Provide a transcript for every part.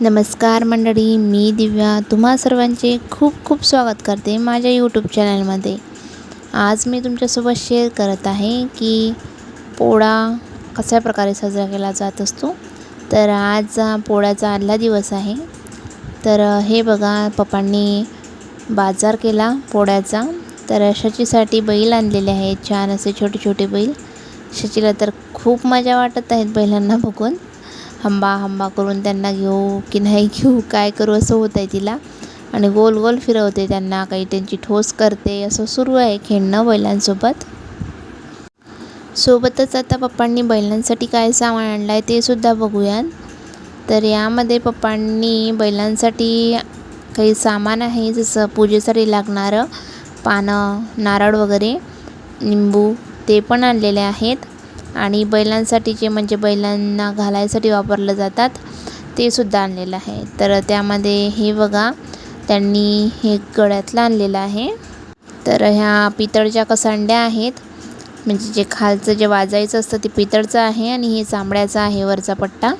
नमस्कार मंडळी मी दिव्या. तुम्हा सर्वांचे खूप खूप स्वागत करते माझ्या यूट्यूब चॅनलमध्ये आज मी तुमच्यासोबत शेअर करत आहे की पोळा कशा प्रकारे साजरा केला जात असतो. तर आज पोळ्याचा आदला दिवस आहे. तर हे बघा पप्पांनी बाजार केला पोळ्याचा. तर शचीसाठी बैल आणलेले आहेत. छान असे छोटे छोटे बैल. शचीला तर खूप मजा वाटत आहेत बैलांना बघून. हंबा हंबा करून त्यांना घेऊ की नाही घेऊ काय करू असं होत आहे तिला. आणि गोल गोल फिरवते त्यांना काही त्यांची ठोस करते. असं सुरू आहे खेळणं बैलांसोबत. सोबतच आता पप्पांनी बैलांसाठी काय सामान आणलं आहे ते सुद्धा बघूयात. तर यामध्ये पप्पांनी बैलांसाठी काही सामान आहे जसं पूजेसाठी लागणारं पानं नारळ वगैरे निंबू ते पण आणलेले आहेत. आणि बैलांसाठी जे म्हणजे बैलांना घालायसाठी वापरलं जातात ते सुद्धा आणलेलं आहे. तर त्यामध्ये हे बघा त्यांनी हे गळ्यातलं आणलेलं आहे. तर ह्या पितळच्या कसांड्या आहेत. म्हणजे जे खालचं जे वाजायचं असतं ते पितळचं आहे आणि हे चांबड्याचं आहे वरचा पट्टा.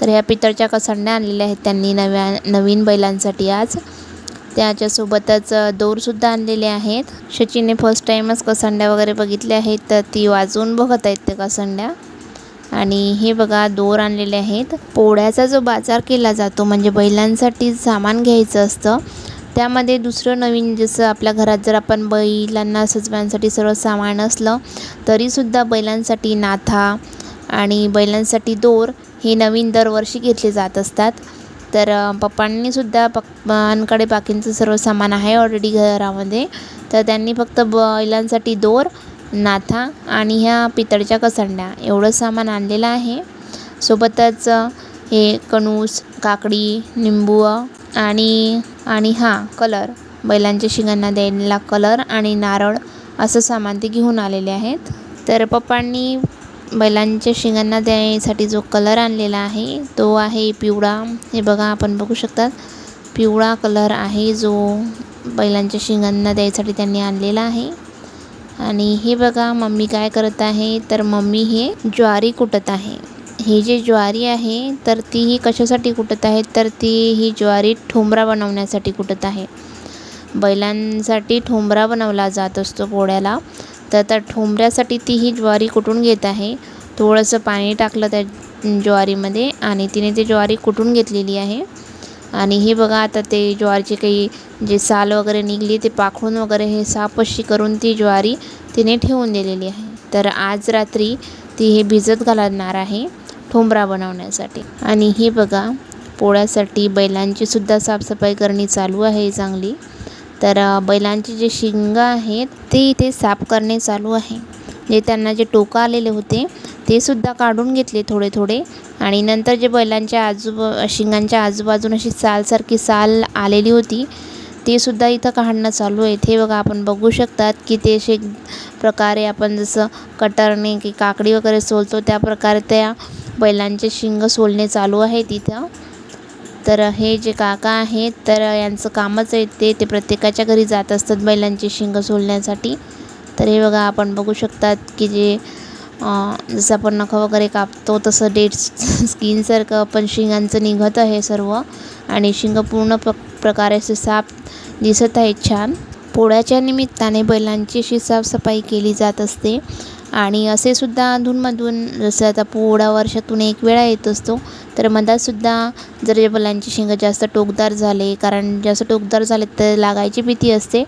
तर ह्या पितळच्या कसांड्या आणलेल्या आहेत त्यांनी नव्या नवीन बैलांसाठी आज. त्याच्यासोबतच दोरसुद्धा आणलेले आहेत. शचीने फर्स्ट टाईमच कसंड्या वगैरे बघितल्या आहेत तर ती वाजवून बघत आहेत त्या कसंड्या. आणि हे बघा दोर आणलेले आहेत. पोळ्याचा जो बाजार केला जातो म्हणजे बैलांसाठी सामान घ्यायचं असतं त्यामध्ये दुसरं नवीन जसं आपल्या घरात जर आपण बैलांना सजवण्यासाठी सर्व सामान असलं तरीसुद्धा बैलांसाठी नाथा आणि बैलांसाठी दोर हे नवीन दरवर्षी घेतले जात असतात. तर पप्पांनीसुद्धा पप्पांकडे बाकींचं सर्व सामान आहे ऑलरेडी घरामध्ये. तर त्यांनी फक्त बैलांसाठी दोर नाथा आणि ह्या पितळच्या कसंड्या एवढं सामान आणलेलं आहे. सोबतच हे कणूस काकडी निंबू आणि आणि हा कलर बैलांच्या शिंगांना द्यायला कलर आणि नारळ असं सामान ते घेऊन आलेले आहेत. तर पप्पांनी बैलांच्या शिंगांना द्यायसाठी जो कलर आणलेला आहे तो आहे पिवळा. हे बघा आपण बघू शकतात. पिवळा कलर आहे जो बैलांच्या शिंगांना द्यायसाठी त्यांनी आणलेला आहे. आणि हे बघा मम्मी काय करत आहे तर मम्मी हे ज्वारी कुटत आहे. ही जी ज्वारी आहे तर ती ही कशासाठी कुटत आहे? तर ती ही ज्वारी ठोंबरा बनवण्यासाठी कुटत आहे. बैलांसाठी ठोंबरा बनवला जात असतो पोळ्याला. तर आता ठोंबऱ्यासाठी ती ही ज्वारी कुटून घेत आहे. थोडंसं पाणी टाकलं त्या ज्वारीमध्ये आणि तिने ती ज्वारी कुटून घेतलेली आहे. आणि हे बघा आता ते ज्वारीचे काही जे साल वगैरे निघली ते पाखून वगैरे हे साफ करून ती ज्वारी तिने ठेवून दिलेली आहे. तर आज रात्री ती हे भिजत घालणार आहे ठोंबरा बनवण्यासाठी. आणि हे बघा पोळ्यासाठी बैलांची सुद्धा साफसफाई करणे चालू आहे चांगली. तर बैलांचे बैलांची जे शिंग आहेत ते इथे साफ करणे चालू आहे. जे त्यांना जे टोकं आलेले होते ते सुद्धा काढून घेतले थोडे थोडे. आणि नंतर जे बैलांच्या आजूब शिंगांच्या आजूबाजून अशी सालसारखी साल आलेली होती ते सुद्धा इथं काढणं चालू आहे. ते बघा आपण बघू शकतात की ते असे प्रकारे आपण जसं कटरने की काकडी वगैरे सोलतो त्या प्रकारे त्या बैलांचे शिंग सोलणे चालू आहे तिथं तर हे जे काका आहेत तर यांचं कामच आहे ते ते प्रत्येकाच्या घरी जात असतात बैलांची शिंग सोलण्यासाठी. तर हे बघा आपण बघू शकतात की जे जसं आपण नखं वगैरे कापतो तसं डेट स्किनसारखं पण शिंगांचं निघत आहे सर्व. आणि शिंग पूर्ण प्र प्रकारे असे साफ दिसत आहेत छान. पोळ्याच्या निमित्ताने बैलांची अशी साफसफाई केली जात असते. आणि असे सुद्धा अधूनमधून जसं आता पोळा वर्षातून एक वेळा येत असतो तर मधातसुद्धा जर या बैलांचे शिंग जास्त टोकदार झाले कारण जास्त टोकदार झाले तर लागायची भीती असते.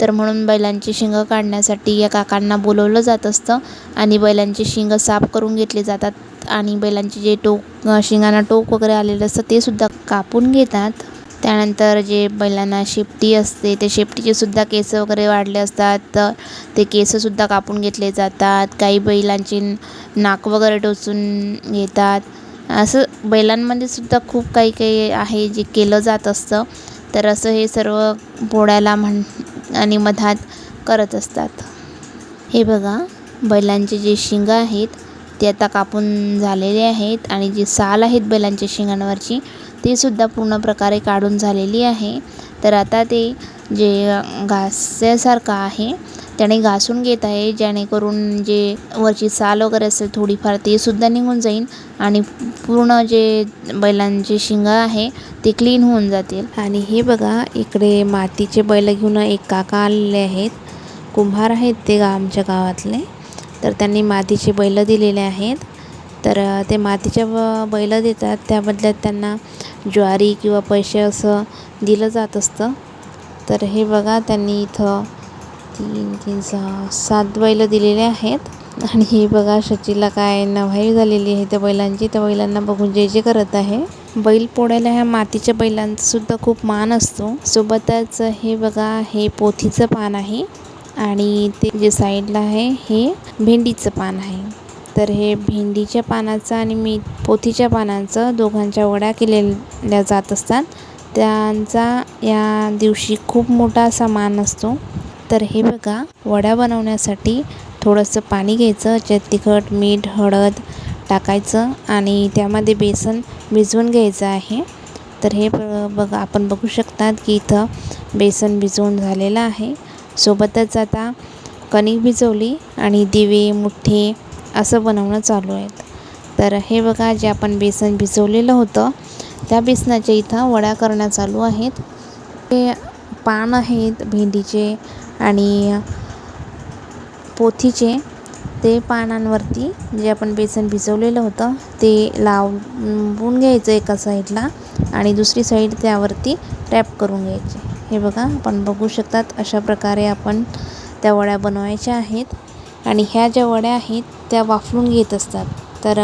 तर म्हणून बैलांची शिंगं काढण्यासाठी या काकांना बोलवलं जात असतं आणि बैलांची शिंगं साफ करून घेतले जातात आणि बैलांचे जे टोक शिंगांना टोक वगैरे आलेलं असतं ते सुद्धा कापून घेतात. त्यानंतर जे बैलांना शेपटी असते ते शेपटीचे सुद्धा केस वगैरे वाढले असतात. तर ते केससुद्धा कापून घेतले जातात. काही बैलांचे नाक वगैरे टोचून घेतात. असं बैलांमध्ये सुद्धा खूप काही काही आहे जे केलं जात असतं. तर असं हे सर्व पोळ्याला म्हण आणि मधात करत असतात. हे बघा बैलांचे जे शिंगं आहेत ते आता कापून झालेले आहेत आणि जी साल आहेत बैलांच्या शिंगांवरची ते सुद्धा पूर्ण प्रकारे काढून झालेली आहे. तर आता ते जे घासल्यासारखं आहे त्याने घासून घेत आहे जेणेकरून जे वरची साल वगैरे असेल थोडीफार ते सुद्धा निघून जाईल आणि पूर्ण जे बैलांचे शिंग आहे ते क्लीन होऊन जातील. आणि हे बघा इकडे मातीचे बैल घेऊन एक काका आलेले आहेत. कुंभार आहेत ते गा आमच्या गावातले. तर त्यांनी मातीचे बैल दिलेले आहेत. तर ते मातीच्या ब बैल देतात. त्या बदल्यात त्यांना ज्वारी किंवा पैसे असं दिलं जात असतं. तर हे बघा त्यांनी इथं तीन तीन सहा सात बैल दिलेले आहेत. आणि हे बघा शचीला काय नवाई झालेली आहे त्या बैलांची. त्या बैलांना बघून जे जे करत आहे. बैल पोळ्याला ह्या मातीच्या बैलांचा सुद्धा खूप मान असतो. सोबतच हे बघा हे पोथीचं पान आहे. आणि ते जे साईडला आहे हे भेंडीचं पान आहे. तर हे भेंडीच्या पानाचं आणि मी पोथीच्या पानांचं दोघांच्या वड्या केलेल्या जात असतात. त्यांचा या दिवशी खूप मोठा असा मान असतो. तर हे बघा वड्या बनवण्यासाठी थोडंसं पाणी घ्यायचं ज्यात तिखट मीठ हळद टाकायचं आणि त्यामध्ये बेसन भिजवून घ्यायचं आहे. तर हे ब बघा आपण बघू शकतात की इथं बेसन भिजवून झालेलं आहे. सोबतच आता कणिक भिजवली आणि दिवे मुठ्ठे असं बनवणं चालू आहेत. तर हे बघा जे आपण बेसन भिजवलेलं होतं त्या बेसनाच्या इथं वड्या करणं चालू आहेत. ते पान आहेत भेंडीचे आणि पोथीचे. ते पानांवरती जे आपण बेसन भिजवलेलं होतं ते लावून घ्यायचं एका साईडला आणि दुसरी साईड त्यावरती रॅप करून घ्यायचे. हे बघा आपण बघू शकतात अशा प्रकारे आपण त्या वड्या बनवायच्या आहेत. आणि ह्या ज्या वड्या आहेत त्या वाफवून घेत असतात. तर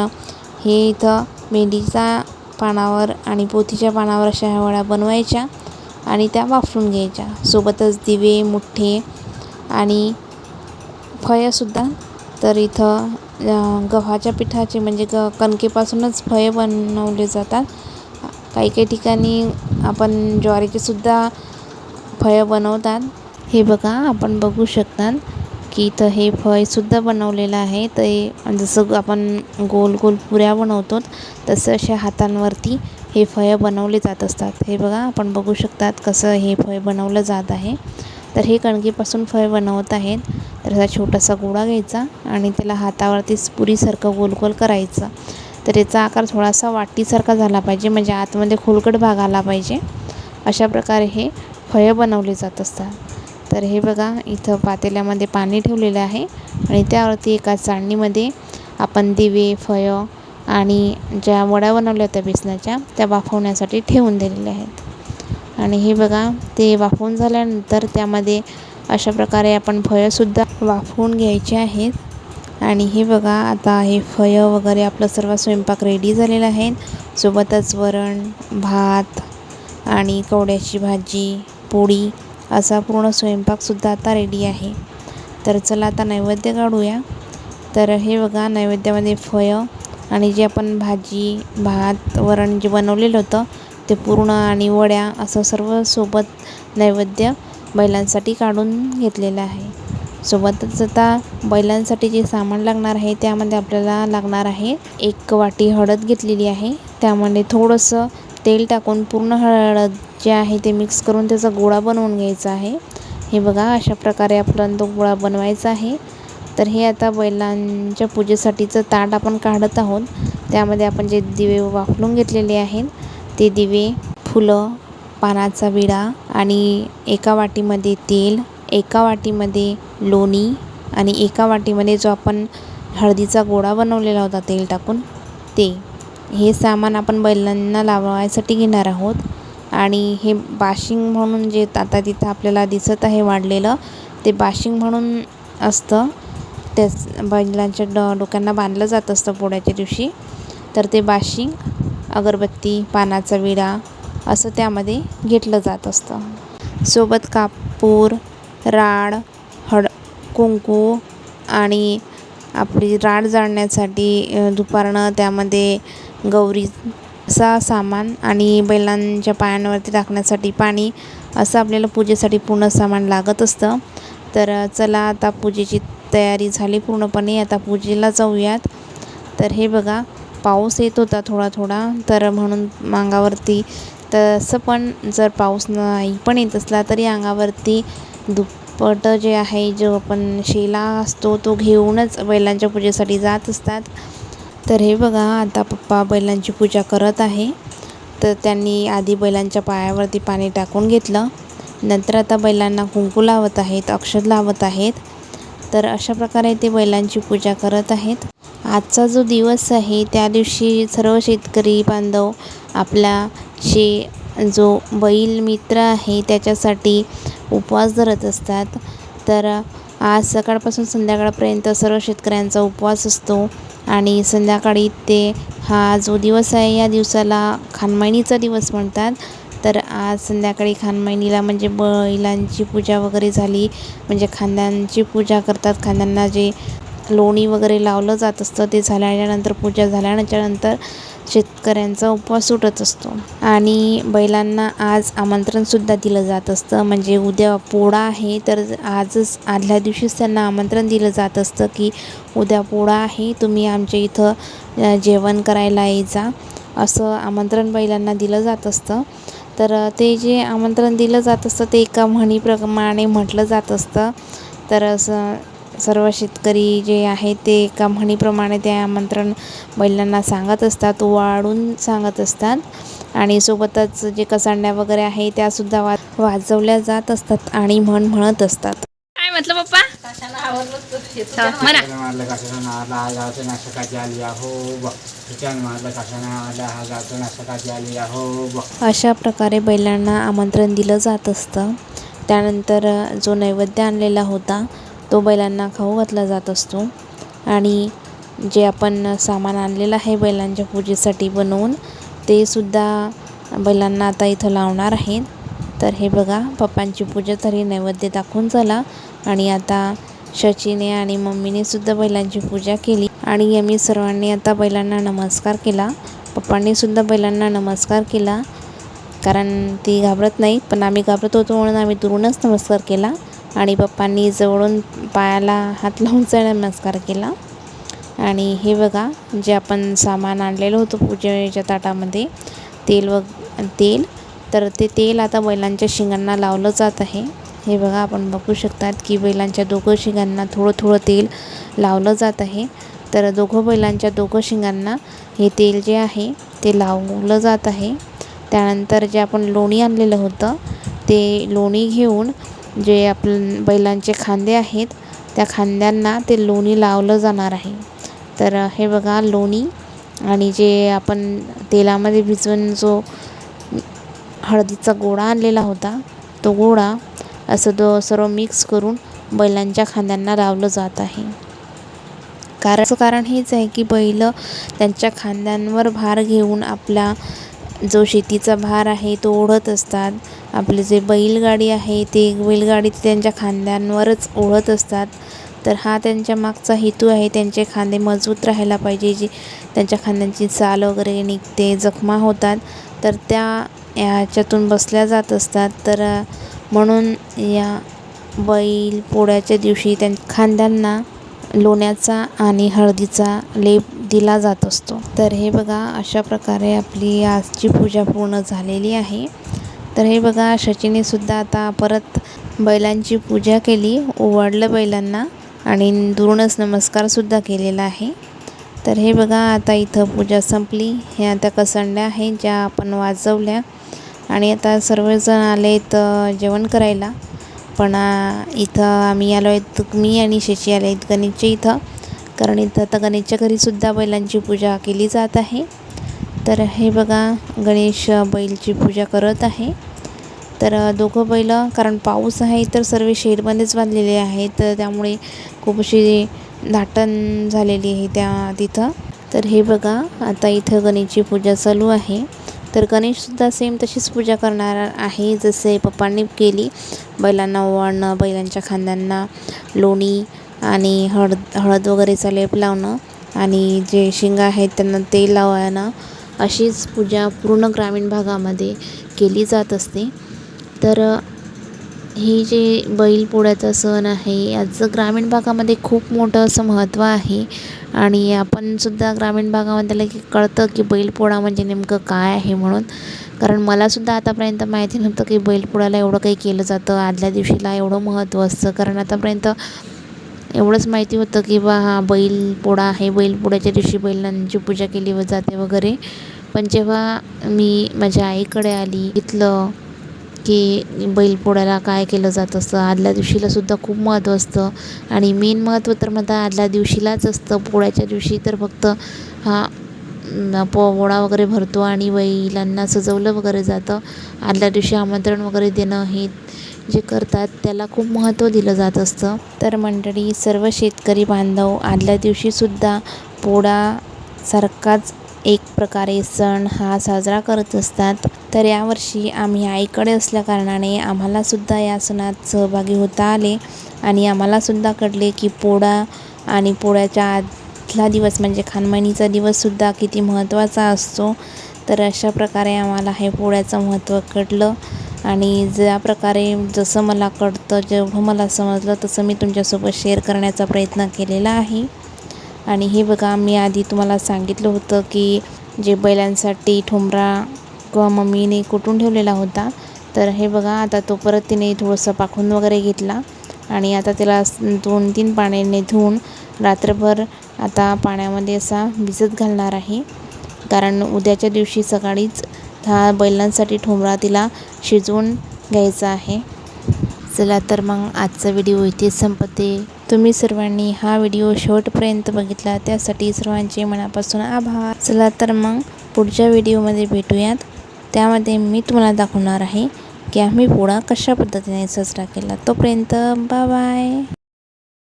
हे इथं मेंढीच्या पानावर आणि पोथीच्या पानावर अशा ह्या वड्या बनवायच्या आणि त्या वाफवून घ्यायच्या. सोबतच दिवे मुठ्ठे आणि फळंसुद्धा तर इथं गव्हाच्या पिठाचे म्हणजे ग कणकेपासूनच फळे बनवले जातात. काही काही ठिकाणी आपण ज्वारीचेसुद्धा फळं बनवतात. हे बघा आपण बघू शकतात. की इथं हे फळसुद्धा बनवलेलं आहे. ते जसं आपण गोल गोल पुऱ्या बनवतो तसं अशा हातांवरती हे फळं बनवले जात असतात. हे बघा आपण बघू शकतात कसं हे फळ बनवलं जात आहे. तर हे कणकीपासून फळ बनवत आहेत. तर असा छोटासा गोळा घ्यायचा आणि त्याला हातावरतीच पुरीसारखं गोल गोल करायचं. तर याचा आकार थोडासा वाटीसारखा झाला पाहिजे म्हणजे आतमध्ये खोलकट भाग आला पाहिजे. अशा प्रकारे हे फळं बनवले जात असतात. तर हे बघा इथं पातेल्यामध्ये पाणी ठेवलेलं आहे आणि त्यावरती एका चाळणीमध्ये आपण दिवे फळं आणि ज्या वड्या बनवल्या होत्या बेसनाच्या त्या वाफवण्यासाठी ठेवून दिलेल्या आहेत. आणि हे बघा ते वाफवून झाल्यानंतर त्यामध्ये अशा प्रकारे आपण फळंसुद्धा वाफवून घ्यायचे आहेत. आणि हे बघा आता हे फळं वगैरे आपलं सर्व स्वयंपाक रेडी झालेला आहे सोबतच वरण भात आणि कवड्याची भाजी पोळी असा पूर्ण स्वयंपाकसुद्धा आता रेडी आहे. तर चला आता नैवेद्य काढूया. तर हे बघा नैवेद्यामध्ये फळं आणि जे आपण भाजी भात वरण जे बनवलेलं होतं ते पूर्ण आणि वड्या असं सर्व सोबत नैवेद्य बैलांसाठी काढून घेतलेलं आहे. सोबतच आता बैलांसाठी जे सामान लागणार आहे त्यामध्ये आपल्याला लागणार आहे एक वाटी हळद घेतलेली आहे. त्यामध्ये थोडंसं तेल टाकून पूर्ण हळद जे आहे ते मिक्स करून त्याचा गोळा बनवून घ्यायचा आहे. हे बघा अशा प्रकारे आपल्याला तो गोळा बनवायचा आहे. तर हे आता बैलांच्या पूजेसाठीचं ताट आपण काढत आहोत. त्यामध्ये आपण जे दिवे वाफलून घेतलेले आहेत ते दिवे फुलं पानाचा विडा आणि एका वाटीमध्ये तेल एका वाटीमध्ये लोणी आणि एका वाटीमध्ये जो आपण हळदीचा गोळा बनवलेला होता तेल टाकून ते. हे सामान आपण बैलांना लावायसाठी घेणार आहोत. आणि हे बाशिंग म्हणून जे आता तिथं आपल्याला दिसत आहे वाढलेलं ते बाशिंग म्हणून असतं. त्याच बैलांच्या ड डोक्यांना बांधलं जात असतं पोळ्याच्या दिवशी. तर ते बाशिंग अगरबत्ती पानाचा विडा असं त्यामध्ये घेतलं जात असतं. सोबत कापूर राड हळ कुंकू आणि आपली राड जाळण्यासाठी दुपारनं त्यामध्ये गौरीचा सामान आणि बैलांच्या पायांवरती टाकण्यासाठी पाणी असं आपल्याला पूजेसाठी पूर्ण सामान लागत असतं. तर चला आता पूजेची तयारी झाली पूर्णपणे. आता पूजेला जाऊयात. तर हे बघा पाऊस येत होता थोडा थोडा. तर म्हणून अंगावरती तसं पण जर पाऊस नाही पण येत असला तरी अंगावरती दुप्पट जे आहे जो आपण शेला असतो तो घेऊनच बैलांच्या पूजेसाठी जात असतात. तर हे बघा आता पप्पा बैलांची पूजा करत आहे. तर त्यांनी आधी बैलांच्या पायावरती पाणी टाकून घेतलं. नंतर आता बैलांना कुंकू लावत आहेत अक्षर लावत आहेत. तर अशा प्रकारे ते बैलांची पूजा करत आहेत. आजचा जो दिवस आहे त्या दिवशी सर्व शेतकरी बांधव आपला शे जो बैल मित्र आहे त्याच्यासाठी उपवास धरत असतात. तर आज सकाळपासून संध्याकाळपर्यंत सर्व शेतकऱ्यांचा उपवास असतो आणि संध्याकाळी ते हा जो दिवस आहे या दिवसाला खानमैणीचा दिवस म्हणतात. तर आज संध्याकाळी खानमैणीला म्हणजे बैलांची पूजा वगैरे झाली. म्हणजे खांद्यांची पूजा करतात. खांद्यांना जे लोणी वगैरे लावलं जात असतं ते झाल्याच्यानंतर पूजा झाल्याच्यानंतर शेतकऱ्यांचा उपवास सुटत असतो. आणि बैलांना आज आमंत्रणसुद्धा दिलं जात असतं. म्हणजे उद्या पोळा आहे तर आजच आदल्या दिवशीच त्यांना आमंत्रण दिलं जात असतं की उद्या पोळा आहे तुम्ही आमच्या इथं जेवण करायला यायचा असं आमंत्रण बैलांना दिलं जात असतं. तर ते जे आमंत्रण दिलं जात असतं ते एका म्हणीप्रमाणे म्हटलं जात असतं. तर असं सर्व शेतकरी जे आहेत ते एका म्हणीप्रमाणे ते आमंत्रण बैलांना सांगत असतात वाढून सांगत असतात. आणि सोबतच जे कसांड्या वगैरे आहे त्यासुद्धा वा वाजवल्या जात असतात आणि म्हण म्हणत असतात. काय म्हटलं पप्पा? म्हणा. अशा प्रकारे बैलांना आमंत्रण दिलं जात असतं. त्यानंतर जो नैवेद्य आणलेला होता तो बैलांना खाऊ घातला जात असतो. आणि जे आपण सामान आणलेलं आहे बैलांच्या पूजेसाठी बनवून ते सुद्धा बैलांना आता इथं लावणार आहेत. तर हे बघा पप्पांची पूजा तरी नैवेद्य दाखवून झाला. आणि आता शचीने आणि मम्मीने सुद्धा बैलांची पूजा केली. आणि आम्ही सर्वांनी आता बैलांना नमस्कार केला. पप्पांनी सुद्धा बैलांना नमस्कार केला. कारण ती घाबरत नाही पण आम्ही घाबरत होतो म्हणून आम्ही दुरूनच नमस्कार केला. आणि पप्पांनी जवळून पायाला हात लावूनचा नमस्कार केला. आणि हे बघा जे आपण सामान आणलेलं होतं पूजेच्या ताटामध्ये तेल व तेल तर ते तेल आता बैलांच्या शिंगांना लावलं जात आहे. हे बघा आपण बघू शकतात की बैलांच्या दोघं शिंगांना थोडं थोडं तेल लावलं जात आहे. तर दोघं बैलांच्या दोघं शिंगांना हे तेल जे आहे ते लावलं जात आहे. त्यानंतर जे आपण लोणी आणलेलं होतं ते लोणी घेऊन जे आपलं बैलांचे खांदे आहेत त्या खांद्यांना ते लोणी लावलं जाणार आहे. तर हे बघा लोणी आणि जे आपण तेलामध्ये भिजवून जो हळदीचा गोळा आणलेला होता तो गोळा असं तो सर्व मिक्स करून बैलांच्या खांद्यांना लावलं जात आहे. कारण कारण हेच आहे की बैल त्यांच्या खांद्यांवर भार घेऊन आपला जो शेतीचा भार आहे तो ओढत असतात. आपले जे बैलगाडी आहे ते बैलगाडी त्यांच्या खांद्यांवरच ओढत असतात. तर हा त्यांच्या मागचा हेतू आहे. त्यांचे खांदे मजबूत राहायला पाहिजे. जी त्यांच्या खांद्यांची चाल वगैरे निघते जखमा होतात. तर त्या ह्याच्यातून बसल्या जात असतात. तर म्हणून या बैल पोळ्याच्या दिवशी त्यां खांद्यांना लोण्याचा आणि हळदीचा लेप दिला जात असतो. तर हे बघा अशा प्रकारे आपली आजची पूजा पूर्ण झालेली आहे. तर हे बघा शचीनेसुद्धा आता परत बैलांची पूजा केली ओवाडलं बैलांना आणि दुरूनच नमस्कारसुद्धा केलेला आहे. तर हे बघा आता इथं पूजा संपली. हे आता कसंड्या आहेत ज्या आपण वाजवल्या. आणि आता सर्वजण आले तर जेवण करायला. पण इथं आम्ही आलो आहेत मी आणि शशी आले आहेत गणेशच्या इथं. कारण इथं आता गणेशच्या घरीसुद्धा बैलांची पूजा केली जात आहे. तर हे बघा गणेश बैलची पूजा करत आहे. तर दोघं बैल कारण पाऊस आहे तर सर्व शेडमध्येच बांधलेले आहेत. तर त्यामुळे खूप अशी दाटण झालेली आहे त्या तिथं. तर हे बघा आता इथं गणेशची पूजा चालू आहे. तर गणेशसुद्धा सेम तशीच पूजा करणार आहे जसे पप्पांनी केली. बैलांना ओवाळणं बैलांच्या खांद्यांना लोणी आणि हळद हळद वगैरेचा लेप लावणं आणि जे शिंग आहेत त्यांना तेल लावणं अशीच पूजा पूर्ण ग्रामीण भागामध्ये केली जात असते. तर ही जे बैलपोळ्याचा सण आहे याचं ग्रामीण भागामध्ये खूप मोठं असं महत्त्व आहे आणि आपणसुद्धा ग्रामीण भागामध्ये त्याला की कळतं की बैलपोळा म्हणजे नेमकं काय आहे म्हणून. कारण मलासुद्धा आतापर्यंत माहिती नव्हतं की बैलपोळ्याला एवढं काही केलं जातं आदल्या दिवशीला एवढं महत्त्व असतं. कारण आतापर्यंत एवढंच माहिती होतं की बा हा बैलपोळा आहे बैलपोळ्याच्या दिवशी बैलांची पूजा केली व जाते वगैरे. पण जेव्हा मी माझ्या आईकडे आली इथलं की बैलपोळ्याला काय केलं जात असतं आदल्या दिवशीलासुद्धा खूप महत्त्व असतं. आणि मेन महत्त्व तर मग आदल्या दिवशीलाच असतं. पोळ्याच्या दिवशी तर फक्त हा पोळा वगैरे भरतो आणि बैलांना सजवलं वगैरे जातं. आदल्या दिवशी आमंत्रण वगैरे देणं हे जे करतात त्याला खूप महत्त्व दिलं जात असतं. तर मंडळी सर्व शेतकरी बांधव आदल्या दिवशीसुद्धा पोळासारखाच एक प्रकारे सण हा साजरा करत असतात. तर यावर्षी आम्ही आईकडे असल्याकारणाने आम्हालासुद्धा या सणात सहभागी होता आले आणि आम्हालासुद्धा कळले की पोळा आणि पोळ्याच्या आदला दिवस म्हणजे खानमणीचा दिवससुद्धा किती महत्त्वाचा असतो. तर अशा प्रकारे आम्हाला हे पोळ्याचं महत्त्व कळलं. आणि ज्या प्रकारे जसं मला कळतं जेवढं मला समजलं तसं मी तुमच्यासोबत शेअर करण्याचा प्रयत्न केलेला आहे. आणि हे बघा मी आधी तुम्हाला सांगितलं होतं की जे बैलांसाठी ठोंबरा किंवा मम्मीने कुटून ठेवलेला होता. तर हे बघा आता तो परत तिने थोडंसं पाखून वगैरे घेतला. आणि आता त्याला दोन तीन पाण्याने धुवून रात्रभर आता पाण्यामध्ये असा भिजत घालणार आहे. कारण उद्याच्या दिवशी सकाळीच हा बैलांसाठी ठोंबरा तिला शिजवून घ्यायचा आहे. चला तर मग आजचा व्हिडिओ इथे संपते. तुम्ही सर्वांनी हा व्हिडिओ शेवटपर्यंत बघितला त्यासाठी सर्वांचे मनापासून आभार. चला तर मग पुढच्या व्हिडिओमध्ये भेटूयात. त्यामध्ये मी तुम्हाला दाखवणार आहे की आम्ही पोळा कशा पद्धतीने साजरा केला. तोपर्यंत बाय बाय